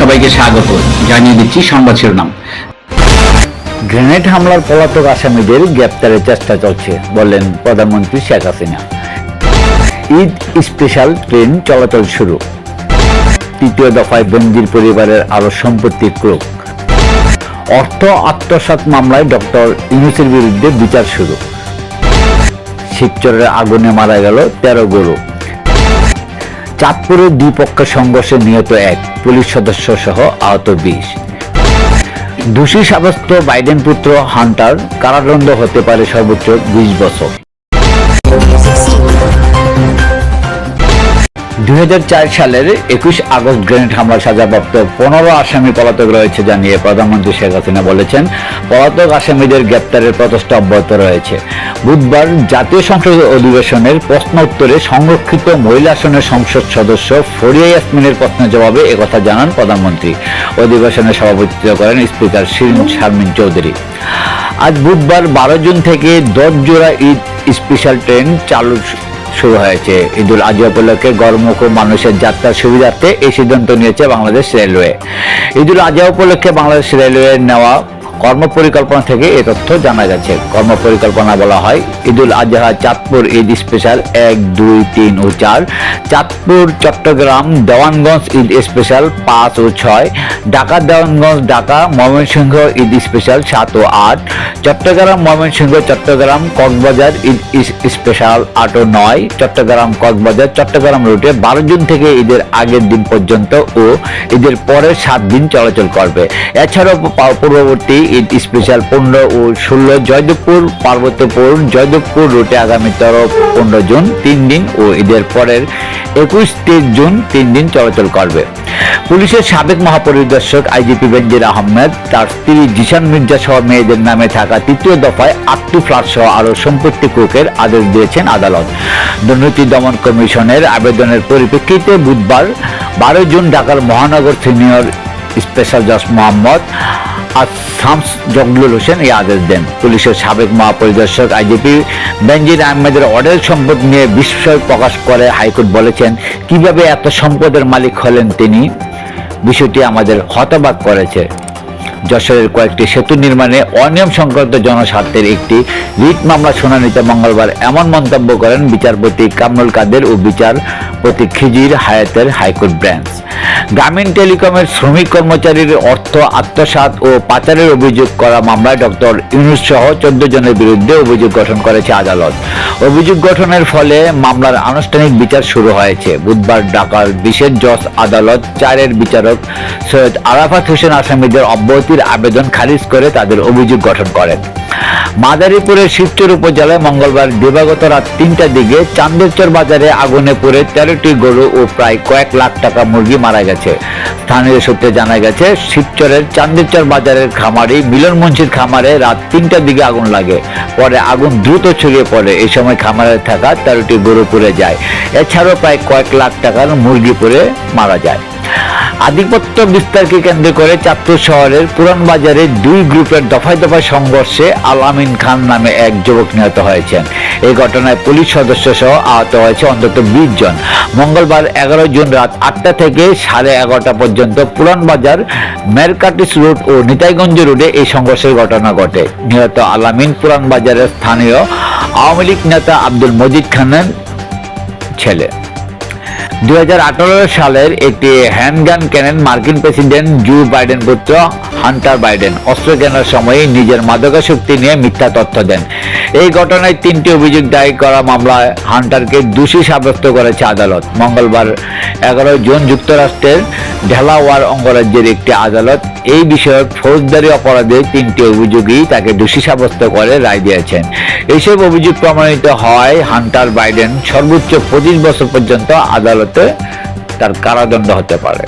সবাইকে স্বাগত। জানিয়ে দিচ্ছি সংবাদ শিরোনাম। গ্রেনেড হামলার পলাতক আসামিদের গ্রেপ্তারের চেষ্টা চলছে, বললেন প্রধানমন্ত্রী শেখ হাসিনা। ঈদ স্পেশাল ট্রেন চলাচল শুরু। তৃতীয় দফায় বন্দির পরিবারের আরও সম্পত্তি ক্রোক। অর্থ আত্মসাৎ মামলায় ডক্টর ইউনুসের বিরুদ্ধে বিচার শুরু। শিবচরের আগুনে মারা গেল তেরো গরু। চাঁদপুরে দুই পক্ষের সংঘর্ষে নিহত এক পুলিশ সদস্য সহ আহত বিশ। দোষী সাব্যস্ত বাইডেন পুত্র হান্টার কারাদণ্ড হতে পারে সর্বোচ্চ বিশ বছর। দু হাজার চার সালের একুশ আগস্ট গ্রেনেড হামলার সাজাপ্রাপ্ত পনেরো আসামি পলাতক রয়েছে জানিয়ে প্রধানমন্ত্রী শেখ হাসিনা বলেছেন, পলাতক আসামিদের গ্রেপ্তারের প্রচেষ্টা অব্যাহত রয়েছে। বুধবার জাতীয় সংসদের অধিবেশনের প্রশ্ন উত্তরে সংরক্ষিত মহিলা আসনের সংসদ সদস্য ফরিয়া ইয়াসমিনের প্রশ্নের জবাবে একথা জানান প্রধানমন্ত্রী। অধিবেশনে সভাপতিত্ব করেন স্পিকার শিরিন শারমিন চৌধুরী। আজ বুধবার বারো জুন থেকে দশ জোড়া ঈদ স্পেশাল ট্রেন চালু শুরু হয়েছে। ঈদুল আজহা উপলক্ষে গরমুখ মানুষের যাত্রার সুবিধার্থে এই সিদ্ধান্ত নিয়েছে বাংলাদেশ রেলওয়ে। ঈদুল আজহা উপলক্ষে বাংলাদেশ রেলওয়ে নেওয়া কর্মপরিকল্পনা থেকে এ তথ্য জানা গেছে। কর্মপরিকল্পনা বলা হয়, ঈদুল আজহা চাঁদপুর ঈদ স্পেশাল এক, দুই, তিন ও চার। চাঁদপুর, চট্টগ্রাম, দেওয়ানগঞ্জ ঈদ স্পেশাল পাঁচ ও ছয়। ঢাকা, দেওয়ানগঞ্জ, ঢাকা, ময়মনসিংহ ঈদ স্পেশাল সাত ও আট। চট্টগ্রাম, ময়মনসিংহ, চট্টগ্রাম, কক্সবাজার ঈদ স্পেশাল আট ও নয়। চট্টগ্রাম, কক্সবাজার, চট্টগ্রাম রুটে বারো জুন থেকে ঈদের আগের দিন পর্যন্ত ও ঈদের পরের সাত দিন চলাচল করবে। এছাড়াও পূর্ববর্তী ঈদ স্পেশাল পনেরো ও ষোলো জয়দেবপুর, পার্বত্যপুর, জয়দেবপুর রুটে আগামী তেরো পনেরো জুন, তিন দিন ও ঈদের পরের একুশ, তেইশ জুন, তিন দিন চলাচল করবে। পুলিশের সাবেক মহাপরিদর্শক আইজিপি বেনজির আহমেদ, তার স্ত্রী জিশান মির্জা সহ মেয়েদের নামে থাকা তৃতীয় দফায় আটটি ফ্ল্যাট সহ আরও সম্পত্তি ক্রোকের আদেশ দিয়েছেন আদালত। দুর্নীতি দমন কমিশনের আবেদনের পরিপ্রেক্ষিতে বুধবার বারো জুন ঢাকার মহানগর সিনিয়র স্পেশাল জাজ মোহাম্মদ আর শামস জগলুল হোসেন এই আদেশ দেন। পুলিশের সাবেক মহাপরিদর্শক আইজিপি বেনজির আহমেদের অডেল সম্পদ নিয়ে বিস্ময় প্রকাশ করে হাইকোর্ট বলেছেন, কীভাবে এত সম্পদের মালিক হলেন তিনি? বিষয়টি আমাদের হতবাক করেছে। যশোরের কয়েকটি সেতু নির্মাণে অনিয়ম সংক্রান্ত জনস্বার্থের একটি রিট মামলা শুনানিতে মঙ্গলবার এমন মন্তব্য করেন বিচারপতি কামরুল কাদের ও বিচারপতি খিজির হায়াতের হাইকোর্ট ব্রাঞ্চ। গ্রামীণ টেলিকমের শ্রমিক কর্মচারীর অর্থ আত্মসাৎ ও পাচারের অভিযোগ করা মামলায় ডক্টর ইউনুস সহ চোদ্দ জনের বিরুদ্ধে অভিযোগ গঠন করেছে আদালত। অভিযোগ গঠনের ফলে মামলার আনুষ্ঠানিক বিচার শুরু হয়েছে। বুধবার ঢাকার বিশেষ জজ আদালত চারের বিচারক সৈয়দ আরাফাত হোসেন আসামিদের অব্যাহতির আবেদন খারিজ করে তাদের অভিযোগ গঠন করেন। মাদারীপুরের শিবচর উপজেলায় মঙ্গলবার দিবাগত রাত তিনটার দিকে চান্দেরচর বাজারে আগুনে পড়ে তেরোটি গরু ও প্রায় কয়েক লাখ টাকা মুরগি মারা গেছে। স্থানীয় সূত্রে জানা গেছে, শিবচরের চান্দেরচর বাজারের খামারি মিলন মুন্সির খামারে রাত তিনটার দিকে আগুন লাগে। পরে আগুন দ্রুত ছড়িয়ে পড়ে। এই সময় খামারে থাকা তেরোটি গরু পুড়ে যায়। এছাড়াও প্রায় কয়েক লাখ টাকার মুরগি পুড়ে মারা যায়। আধিপত্য বিস্তারকে কেন্দ্র করে চাঁদপুর শহরের পুরান বাজারে দুই গ্রুপের দফায় দফায় সংঘর্ষে আল আমিন খান নামে এক যুবক নিহত হয়েছেন। এই ঘটনায় পুলিশ সদস্য সহ আহত হয়েছে অন্তত বিশ জন। মঙ্গলবার এগারো জুন রাত আটটা থেকে সাড়ে এগারোটা পর্যন্ত পুরান বাজার মেরকাটিস রোড ও নিতাইগঞ্জ রোডে এই সংঘর্ষের ঘটনা ঘটে। নিহত আলামিন পুরান বাজারের স্থানীয় আওয়ামী লীগ নেতা আব্দুল মজিদ খানের ছেলে। দু হাজার আঠেরো সালের একটি হ্যান্ডগান কেনেন মার্কিন প্রেসিডেন্ট জো বাইডেন পুত্র হান্টার বাইডেন অস্ত্র কেনার সময় নিজের মাদকাসক্তি নিয়ে মিথ্যা তথ্য দেন। এই ঘটনায় তিনটি অভিযোগ দায়ের করা মামলায় হান্টারকে দোষী সাব্যস্ত করেছে আদালত। মঙ্গলবার এগারো জুন যুক্তরাষ্ট্রের ঢেলাওয়ার অঙ্গরাজ্যের একটি আদালত এই বিষয়ক ফৌজদারি অপরাধে তিনটি অভিযোগই তাকে দোষী সাব্যস্ত করে রায় দিয়েছেন। এইসব অভিযোগ প্রমাণিত হয় হান্টার বাইডেন সর্বোচ্চ পঁচিশ বছর পর্যন্ত আদালতে তার কারাদণ্ড হতে পারে।